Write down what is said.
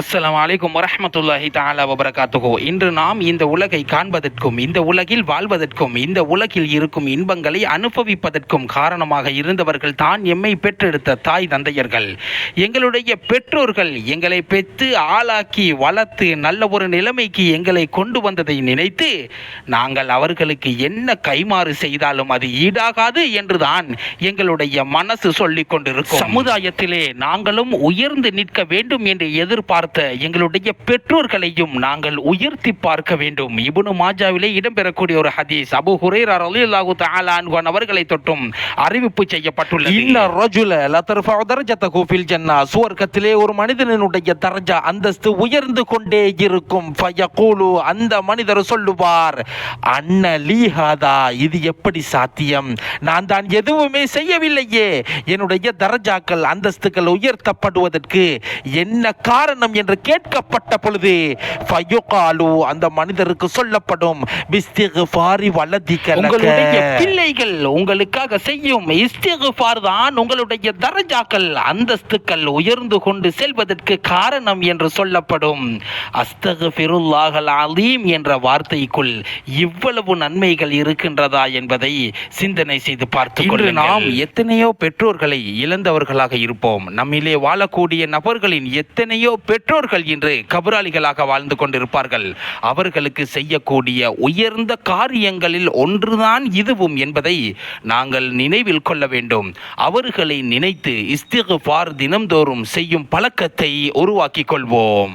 அஸ்லாம் அலைக்கும் வரமத்துல்லாஹி தாலா வபரகாத்துகோ இன்று நாம் இந்த உலகை காண்பதற்கும் இந்த உலகில் வாழ்வதற்கும் இந்த உலகில் இருக்கும் இன்பங்களை அனுபவிப்பதற்கும் காரணமாக இருந்தவர்கள் தான் எம்மை பெற்றெடுத்த தாய் தந்தையர்கள். எங்களுடைய பெற்றோர்கள் எங்களை பெற்று ஆளாக்கி வளர்த்து நல்ல ஒரு நிலைமைக்கு எங்களை கொண்டு வந்ததை நினைத்து நாங்கள் அவர்களுக்கு என்ன கைமாறு செய்தாலும் அது ஈடாகாது என்றுதான் எங்களுடைய மனசு சொல்லிக் கொண்டிருக்கும். சமுதாயத்திலே நாங்களும் உயர்ந்து நிற்க வேண்டும் என்று எதிர்பார்த்து பார்த்த எங்களுடைய பெற்றோர்களையும் நாங்கள் உயர்த்தி பார்க்க வேண்டும். இபுனு மாஜாவிலே இடம்பெறக்கூடிய ஒரு ஹதீஸ் அபு ஹுரைரா அலி அல்லாஹு தாலான் அவர்களை தொட்டும் அறிவிப்பு செய்யப்பட்டுள்ளது. இன்ன ரஜுல லதர்ஃபஉ தரஜதஹு ஃபில் ஜன்னah சுவர்க்கத்திலே ஒரு மனிதனுடைய தரஜா அந்தஸ்து உயர்ந்து கொண்டே இருக்கும். ஃபயகூலு அந்த மனிதர் சொல்லுவார் அன்ன லீஹாதா இது எப்படி சாத்தியம்? நான் தான் எதுவுமே செய்யவில்லையே. என்னுடைய தரஜாக்கள் அந்தஸ்துகள் உயர்த்தப்படுவதற்கு என்ன காரணம் என்று கேட்கப்பட்ட பொழுது ஃபயுகாலு அந்த மனிதருக்கு சொல்லப்படும் பிஸ்திகுஃபாரி வலதிக உங்களுடைய பிள்ளைகள் உங்களுக்காக செய்யும் இஸ்திகுஃபார் தான் உங்களுடைய தரஜாக்கள் அந்தஸ்துக்கள் உயர்ந்து கொண்டு செல்வதற்கு காரணம் என்று சொல்லப்படும். அஸ்தகுஃபிருல்லாஹல் அலீம் என்ற வார்த்தைக்குள் இவ்வளவு நன்மைகள் இருக்கின்றதா என்பதை சிந்தனை செய்து பார்த்து இன்று நாம் எத்தனையோ பெற்றோர்களை இழந்தவர்களாக இருப்போம். நம்மிலே வாழக்கூடிய நபர்களின் எத்தனையோ பெற்றோர்கள் இன்று கபராளிகளாக வாழ்ந்து கொண்டிருப்பார்கள். அவர்களுக்கு செய்யக்கூடிய உயர்ந்த காரியங்களில் ஒன்றுதான் இதுவும் என்பதை நாங்கள் நினைவில் கொள்ள வேண்டும். அவர்களை நினைத்து இஸ்திகுஃபார் தினம்தோறும் செய்யும் பழக்கத்தை உருவாக்கிக் கொள்வோம்.